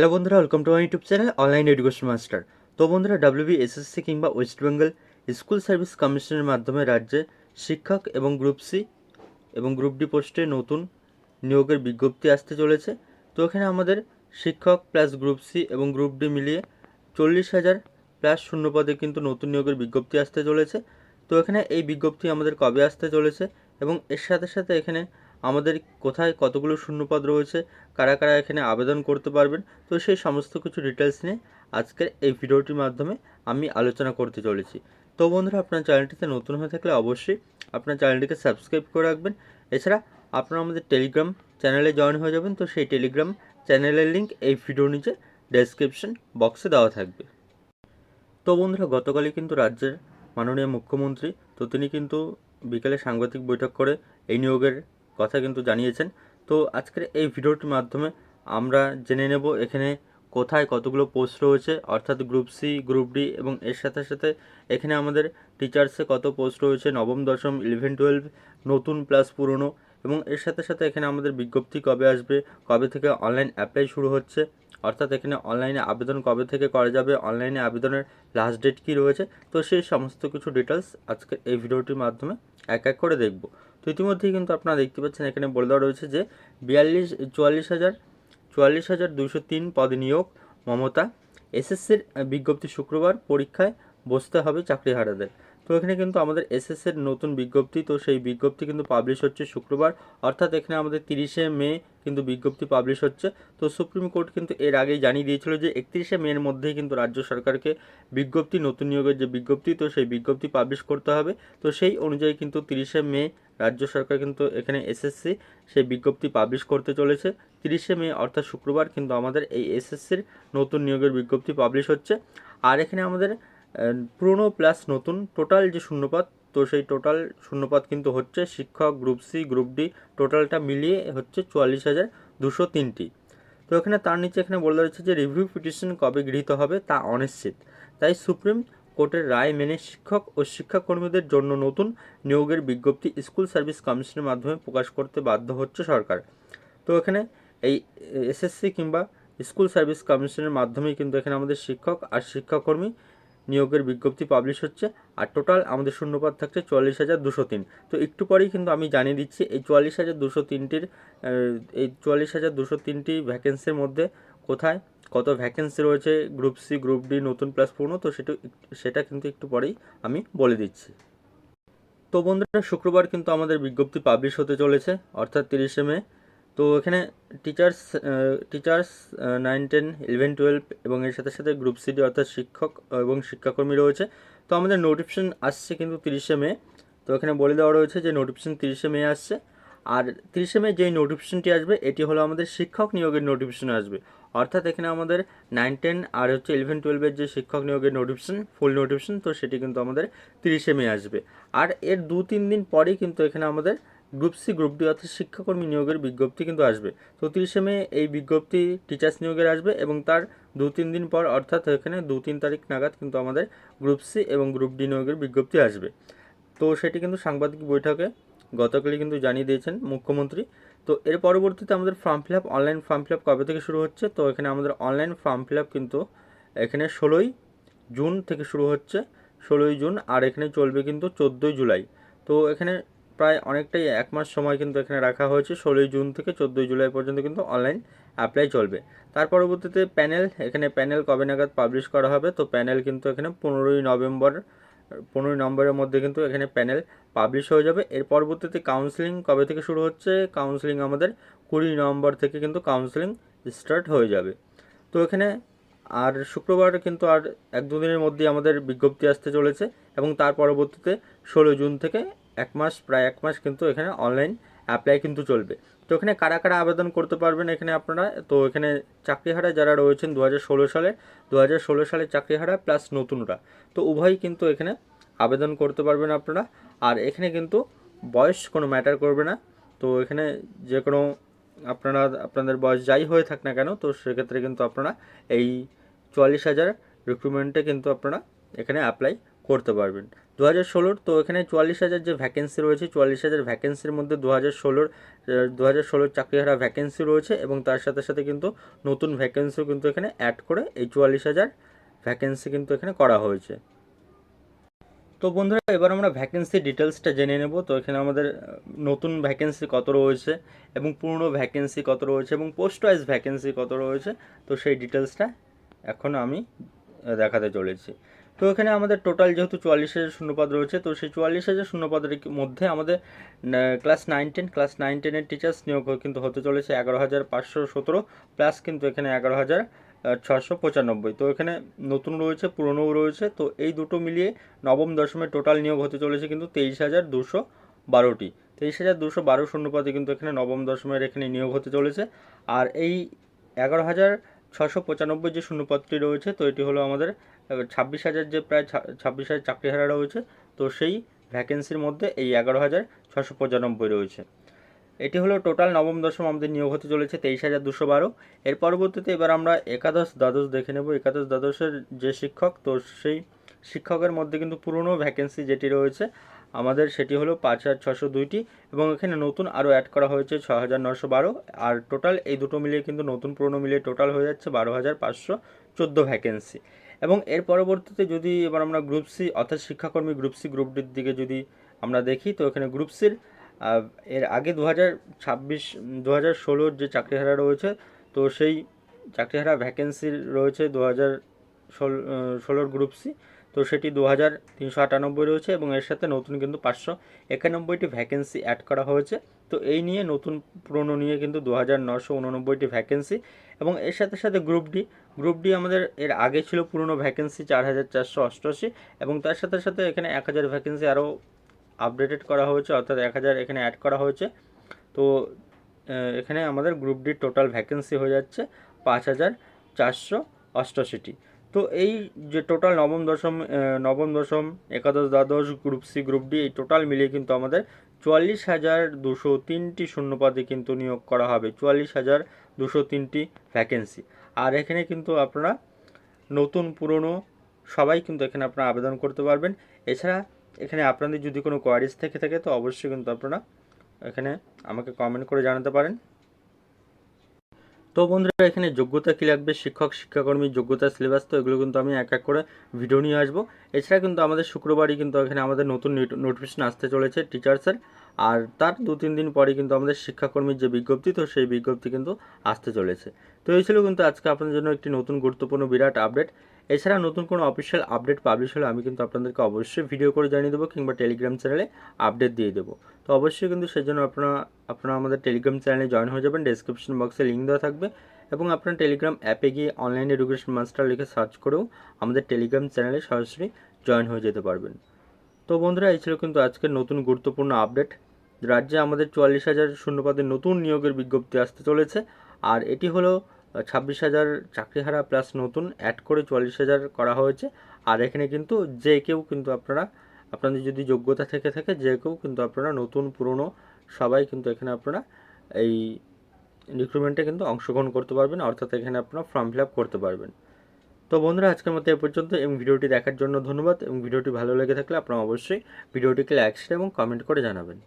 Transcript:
Hello বন্ধুরা welcome to my YouTube channel online education master তো বন্ধুরা ডাব্লিউবি এসএসসি কিংবা ওয়েস্ট বেঙ্গল স্কুল সার্ভিস কমিশনের মাধ্যমে রাজ্যে শিক্ষক এবং গ্রুপ সি এবং গ্রুপ ডি পোস্টে নতুন নিয়োগের বিজ্ঞপ্তি আসতে চলেছে। তো এখানে আমাদের শিক্ষক প্লাস গ্রুপ সি এবং গ্রুপ ডি মিলিয়ে চল্লিশ হাজার প্লাস শূন্য পদে কিন্তু নতুন নিয়োগের বিজ্ঞপ্তি আসতে চলেছে। তো এখানে এই বিজ্ঞপ্তি আমাদের কবে আসতে চলেছে এবং এর সাথে সাথে এখানে আমাদের কোথায় কতগুলো শূন্যপদ রয়েছে, কারা কারা এখানে আবেদন করতে পারবেন, তো সেই সমস্ত কিছু ডিটেলস নিয়ে আজকের এই ভিডিওটির মাধ্যমে আমি আলোচনা করতে চলেছি। তো বন্ধুরা, আপনার চ্যানেলটিতে নতুন হয়ে থাকলে অবশ্যই আপনার চ্যানেলটিকে সাবস্ক্রাইব করে রাখবেন। এছাড়া আপনারা আমাদের টেলিগ্রাম চ্যানেলে জয়েন হয়ে যাবেন, তো সেই টেলিগ্রাম চ্যানেলের লিঙ্ক এই ভিডিও নিচে ডেসক্রিপশন বক্সে দেওয়া থাকবে। তো বন্ধুরা, গতকালই কিন্তু রাজ্যের মাননীয় মুখ্যমন্ত্রী, তো তিনি কিন্তু বিকেলে সাংবাদিক বৈঠক করে এই নিয়োগের কথা কিন্তু জানিয়েছেন। তো আজকের এই ভিডিওটির মাধ্যমে আমরা জেনে নেব এখানে কোথায় কতগুলো পোস্ট রয়েছে, অর্থাৎ গ্রুপ সি গ্রুপ ডি এবং এর সাথে সাথে এখানে আমাদের টিচার্সে কত পোস্ট রয়েছে, নবম, দশম ইলেভেন টুয়েলভ নতুন প্লাস পুরনো এবং এর সাথে সাথে এখানে আমাদের বিজ্ঞপ্তি কবে আসবে, কবে থেকে অনলাইন অ্যাপ্লাই শুরু হচ্ছে, অর্থাৎ এখানে অনলাইনে আবেদন কবে থেকে করা যাবে অনলাইনে আবেদনের লাস্ট ডেট কী রয়েছে, তো সেই সমস্ত কিছু ডিটেলস আজকে এই ভিডিওটির মাধ্যমে এক এক করে দেখব। তো ইতিমধ্যেই কিন্তু আপনারা দেখতে পাচ্ছেন, এখানে বলে দেওয়া রয়েছে যে বিয়াল্লিশ, চুয়াল্লিশ হাজার চুয়াল্লিশ হাজার দুশো তিন পদ নিয়োগ মমতা। এসএসসির বিজ্ঞপ্তি শুক্রবার পরীক্ষায় বসতে হবে চাকরিহারাদের। তো এখানে কিন্তু আমাদের এসএসসির নতুন বিজ্ঞপ্তি, তো সেই বিজ্ঞপ্তি কিন্তু পাবলিশ হচ্ছে শুক্রবার। অর্থাৎ এখানে আমাদের তিরিশে মে কিন্তু বিজ্ঞপ্তি পাবলিশ হচ্ছে। তো সুপ্রিম কোর্ট কিন্তু এর আগেই জানিয়ে দিয়েছিল যে একত্রিশে মের মধ্যেই কিন্তু রাজ্য সরকারকে বিজ্ঞপ্তি, নতুন নিয়োগের যে বিজ্ঞপ্তি, তো সেই বিজ্ঞপ্তি পাবলিশ করতে হবে। তো সেই অনুযায়ী কিন্তু তিরিশে মে রাজ্য সরকার কিন্তু এখানে এসএসসি সেই বিজ্ঞপ্তি পাবলিশ করতে চলেছে। তিরিশে মে, অর্থাৎ শুক্রবার কিন্তু আমাদের এই এসএসসির নতুন নিয়োগের বিজ্ঞপ্তি পাবলিশ হচ্ছে। আর এখানে আমাদের পুরনো প্লাস নতুন টোটাল যে শূন্যপদ, তো সেই টোটাল শূন্যপদ কিন্তু হচ্ছে শিক্ষক গ্রুপ সি গ্রুপ ডি টোটালটা মিলিয়ে হচ্ছে চুয়াল্লিশ হাজার দুশো তিনটি। তো এখানে তার নিচে এখানে বলে রয়েছে যে রিভিউ পিটিশন কবে গৃহীত হবে তা অনিশ্চিত। তাই সুপ্রিম কোর্টের রায় মেনে শিক্ষক ও শিক্ষাকর্মীদের জন্য নতুন নিয়োগের বিজ্ঞপ্তি স্কুল সার্ভিস কমিশনের মাধ্যমে প্রকাশ করতে বাধ্য হচ্ছে সরকার। তো এখানে এই এসএসসি কিংবা স্কুল সার্ভিস কমিশনের মাধ্যমেই কিন্তু এখানে আমাদের শিক্ষক আর শিক্ষাকর্মী নিয়োগের বিজ্ঞপ্তি পাবলিশ হচ্ছে, আর টোটাল আমাদের শূন্যপদ থাকছে চুয়াল্লিশ হাজার দুশো তিন। তো একটু পরেই কিন্তু আমি জানিয়ে দিচ্ছি, এই চুয়াল্লিশ হাজার দুশো তিনটির এই চুয়াল্লিশ হাজার দুশো তিনটি ভ্যাকেন্সির মধ্যে কোথায়? কত ভ্যাকেন্সি রয়েছে? গ্রুপ সি গ্রুপ ডি নতুন প্লাস পুরনো? তো সেটা সেটা কিন্তু একটু পরেই আমি বলে দিচ্ছি। তো বন্ধুরা, শুক্রবার কিন্তু আমাদের বিজ্ঞপ্তি পাবলিশ হতে চলেছে, অর্থাৎ তিরিশে মে। তো এখানে teachers teachers nine ten eleven twelve এবং এর সাথে সাথে গ্রুপ সিডি অর্থাৎ শিক্ষক এবং শিক্ষাকর্মী রয়েছে। তো আমাদের নোটিফিকেশন আসছে কিন্তু তিরিশে মে। তো এখানে বলে দেওয়া রয়েছে যে নোটিফিকেশন তিরিশে মে আসছে। আর তিরিশে মে যেই নোটিফিকেশনটি আসবে, এটি হলো আমাদের শিক্ষক নিয়োগের নোটিফিকেশন আসবে। অর্থাৎ এখানে আমাদের নাইন টেন আর হচ্ছে ইলেভেন টুয়েলভের যে শিক্ষক নিয়োগের নোটিফিকেশন ফুল নোটিফিকেশন তো সেটি কিন্তু আমাদের তিরিশে মে আসবে। আর এর দু, তিন দিন পরেই কিন্তু এখানে আমাদের গ্রুপ সি, গ্রুপ ডি অর্থাৎ শিক্ষাকর্মী নিয়োগের বিজ্ঞপ্তি কিন্তু আসবে। তো তিরিশে মে এই বিজ্ঞপ্তি টিচার্স নিয়োগের আসবে এবং তার দু তিন দিন পর অর্থাৎ এখানে দু তিন তারিখ নাগাদ কিন্তু আমাদের গ্রুপ সি এবং গ্রুপ ডি নিয়োগের বিজ্ঞপ্তি আসবে। তো সেটি কিন্তু সাংবাদিক বৈঠকে গতকালই কিন্তু জানিয়ে দিয়েছেন মুখ্যমন্ত্রী। তো এর পরবর্তীতে আমাদের form fill up online form fill up কবে থেকে শুরু হচ্ছে? তো এখানে আমাদের অনলাইন ফর্ম ফিল আপ কিন্তু এখানে ষোলোই জুন থেকে শুরু হচ্ছে। ষোলোই জুন আর এখানে চলবে কিন্তু চোদ্দোই জুলাই। তো এখানে প্রায় অনেকটাই এক মাস সময় কিন্তু এখানে রাখা হয়েছে। ষোলোই জুন থেকে চোদ্দোই জুলাই পর্যন্ত কিন্তু অনলাইন অ্যাপ্লাই চলবে। তার পরবর্তীতে প্যানেল এখানে প্যানেল কবে নাগাদ পাবলিশ করা হবে? তো প্যানেল কিন্তু এখানে পনেরোই নভেম্বর, পনেরোই নম্বরের মধ্যে কিন্তু এখানে প্যানেল পাবলিশ হয়ে যাবে। এর পরবর্তীতে কাউন্সিলিং কবে থেকে শুরু হচ্ছে? কাউন্সিলিং আমাদের কুড়ি নভেম্বর থেকে কিন্তু কাউন্সিলিং স্টার্ট হয়ে যাবে। তো এখানে আর শুক্রবার কিন্তু আর এক দুদিনের মধ্যেই আমাদের বিজ্ঞপ্তি আসতে চলেছে এবং তার পরবর্তীতে ষোলো জুন থেকে এক মাস, প্রায় এক মাস কিন্তু এখানে অনলাইন অ্যাপ্লাই কিন্তু চলবে। তো এখানে কারা কারা আবেদন করতে পারবেন এখানে আপনারা? তো এখানে চাকরিহারা যারা রয়েছেন দু হাজার ষোলো সালে দু হাজার ষোলো সালে চাকরিহারা প্লাস নতুনরা। তো উভয়ই কিন্তু এখানে আবেদন করতে পারবেন আপনারা। আর এখানে কিন্তু বয়স কোনো ম্যাটার করবে না। তো এখানে যে কোনো আপনারা, আপনাদের বয়স যাই হয়ে থাক না কেন, তো সেক্ষেত্রে কিন্তু আপনারা এই চুয়াল্লিশ হাজার রিক্রুটমেন্টে কিন্তু আপনারা এখানে অ্যাপ্লাই করতে পারবেন। দু হাজার ষোলোর তো এখানে চুয়াল্লিশ হাজার যে ভ্যাকেন্সি রয়েছে, চুয়াল্লিশ হাজার ভ্যাকেন্সির মধ্যে দু হাজার ষোলোর দু হাজার ষোলোর চাকরি চাকরিহারা ভ্যাকেন্সি রয়েছে এবং তার সাথে সাথে কিন্তু নতুন ভ্যাকেন্সিও কিন্তু এখানে অ্যাড করে এই চুয়াল্লিশ হাজার ভ্যাকেন্সি কিন্তু এখানে করা হয়েছে। তো বন্ধুরা, এবার আমরা ভ্যাকেন্সি ডিটেলসটা জেনে নেব। তো এখানে আমাদের নতুন ভ্যাকেন্সি কত রয়েছে এবং পুরনো ভ্যাকেন্সি কত রয়েছে এবং পোস্ট ওয়াইজ ভ্যাকেন্সি কত রয়েছে। তো সেই ডিটেলসটা এখন আমি দেখাতে চলেছি। তো এখানে আমাদের টোটাল যেহেতু চুয়াল্লিশ হাজার শূন্যপদ রয়েছে, তো সেই চুয়াল্লিশ হাজার শূন্যপদের মধ্যে আমাদের class nine ten class nine টেনের টিচার্স নিয়োগ কিন্তু হতে চলেছে এগারো হাজার পাঁচশো সতেরো প্লাস কিন্তু এখানে এগারো হাজার ছশো পঁচানব্বই। তো এখানে নতুন রয়েছে, পুরনোও রয়েছে, তো এই দুটো মিলিয়ে নবম দশমের টোটাল নিয়োগ হতে চলেছে কিন্তু তেইশ হাজার দুশো বারোটি। তেইশ হাজার দুশো বারো শূন্যপদে কিন্তু এখানে নবম দশমের এখানে নিয়োগ হতে চলেছে। আর এই এগারো হাজার ছশো পঁচানব্বই যে শূন্যপদটি রয়েছে, তো এটি হলো আমাদের ছাব্বিশ হাজার যে প্রায় ছাব্বিশ হাজার চাকরিহারা রয়েছে, তো সেই ভ্যাকেন্সির মধ্যে এই এগারো হাজার ছশো পঁচানব্বই রয়েছে। এটি হলো টোটাল নবম, দশম আমাদের নিয়োগ হতে চলেছে তেইশ হাজার দুশো বারো। এর পরবর্তীতে এবার আমরা একাদশ দ্বাদশ দেখে নেব। একাদশ দ্বাদশের যে শিক্ষক, তো সেই শিক্ষকের মধ্যে কিন্তু পুরনো ভ্যাকেন্সি যেটি রয়েছে, আমাদের সেটি হলো পাঁচ হাজার ছশো দুইটি এবং এখানে নতুন আরও অ্যাড করা হয়েছে ছ হাজার নশো বারো। আর টোটাল এই দুটো মিলিয়ে কিন্তু নতুন পুরনো মিলিয়ে টোটাল হয়ে যাচ্ছে বারো হাজার পাঁচশো চোদ্দ ভ্যাকেন্সি এবং এর পরবর্তীতে যদি এবার আমরা গ্রুপ সি অর্থাৎ শিক্ষাকর্মী গ্রুপ সি গ্রুপটির দিকে যদি আমরা দেখি, তো এখানে গ্রুপ সির এর আগে দু হাজার ছাব্বিশ দু হাজার ষোলোর যে চাকরিহারা রয়েছে, তো সেই চাকরিহারা ভ্যাকেন্সি রয়েছে দু হাজার ষোলো ষোলোর গ্রুপ সি তো সেটি দু হাজার তিনশো আটানব্বই রয়েছে এবং এর সাথে নতুন কিন্তু পাঁচশো একানব্বইটি ভ্যাকেন্সি অ্যাড করা হয়েছে। তো এই নিয়ে নতুন পুরনো নিয়ে কিন্তু দু হাজার নশো উননব্বইটি ভ্যাকেন্সি এবং এর সাথে সাথে গ্রুপ ডি গ্রুপ ডি আমাদের এর আগে ছিল পুরনো ভ্যাকেন্সি চার হাজার চারশো অষ্টআশি এবং তার সাথে সাথে এখানে এক হাজার ভ্যাকেন্সি আরও আপডেটেড করা হয়েছে, অর্থাৎ এক হাজার এখানে অ্যাড করা হয়েছে। তো এখানে আমাদের গ্রুপ ডির টোটাল ভ্যাকেন্সি হয়ে যাচ্ছে পাঁচ হাজার চারশো অষ্টআশিটি। তো এই যে টোটাল নবম, দশম নবম, দশম, একাদশ, দ্বাদশ গ্রুপ সি গ্রুপ ডি এই টোটাল মিলিয়ে কিন্তু আমাদের চুয়াল্লিশ হাজার দুশো তিনটি শূন্যপদে কিন্তু নিয়োগ করা হবে, চুয়াল্লিশ হাজার দুশো তিনটি ভ্যাকেন্সি আর এখানে কিন্তু আপনারা নতুন, পুরনো সবাই কিন্তু এখানে আপনারা আবেদন করতে পারবেন। এছাড়া এখানে আপনাদের যদি কোনো কোয়ারিজ থেকে থাকে, তো অবশ্যই কিন্তু আপনারা এখানে আমাকে কমেন্ট করে জানাতে পারেন। তো বন্ধুরা, এখানে যোগ্যতা কী লাগবে? শিক্ষক, শিক্ষাকর্মী, যোগ্যতা সিলেবাস তো এগুলো কিন্তু আমি এক এক করে ভিডিও নিয়ে আসব। এছাড়া কিন্তু আমাদের শুক্রবারই কিন্তু এখানে আমাদের নতুন নোটিফিকেশন আসতে চলেছে টিচার্সের আর তার দু, তিন দিন পরে কিন্তু আমাদের শিক্ষাকর্মীর যে বিজ্ঞপ্তি, তো সেই বিজ্ঞপ্তি কিন্তু আসতে চলেছে। তো এই ছিল কিন্তু আজকে আপনাদের জন্য একটি নতুন গুরুত্বপূর্ণ বিরাট আপডেট। এছাড়া নতুন কোনো অফিসিয়াল আপডেট পাবলিশ হলে আমি কিন্তু আপনাদেরকে অবশ্যই ভিডিও করে জানিয়ে দেবো কিংবা টেলিগ্রাম চ্যানেলে আপডেট দিয়ে দেবো। তো অবশ্যই কিন্তু সেজন্য আপনারা আপনারা আমাদের টেলিগ্রাম চ্যানেলে জয়েন হয়ে যাবেন। ডেসক্রিপশন বক্সে লিঙ্ক দেওয়া থাকবে এবং আপনার টেলিগ্রাম অ্যাপে গিয়ে অনলাইন এডুকেশন মাস্টার লিখে সার্চ করেও আমাদের টেলিগ্রাম চ্যানেলে সরাসরি জয়েন হয়ে যেতে পারবেন। তো বন্ধুরা, এই ছিল কিন্তু আজকের নতুন গুরুত্বপূর্ণ আপডেট। রাজ্যে আমাদের চুয়াল্লিশ হাজার শূন্যপদের নতুন নিয়োগের বিজ্ঞপ্তি আসতে চলেছে। আর এটি হলো ছাব্বিশ হাজার চাকরিহারা প্লাস নতুন অ্যাড করে চুয়াল্লিশ হাজার করা হয়েছে। আর এখানে কিন্তু যে কেউ কিন্তু আপনারা, আপনাদের যদি যোগ্যতা থেকে থাকে, যে কেউ কিন্তু আপনারা নতুন, পুরনো, সবাই কিন্তু এখানে আপনারা এই রিক্রুটমেন্টে কিন্তু অংশগ্রহণ করতে পারবেন। অর্থাৎ এখানে আপনারা ফর্ম ফিল আপ করতে পারবেন। তো বন্ধুরা, আজকের মতো এ পর্যন্ত। এবং ভিডিওটি দেখার জন্য ধন্যবাদ। এবং ভিডিওটি ভালো লেগে থাকলে আপনারা অবশ্যই ভিডিওটিকে লাইক শেয়ার এবং কমেন্ট করে জানাবেন।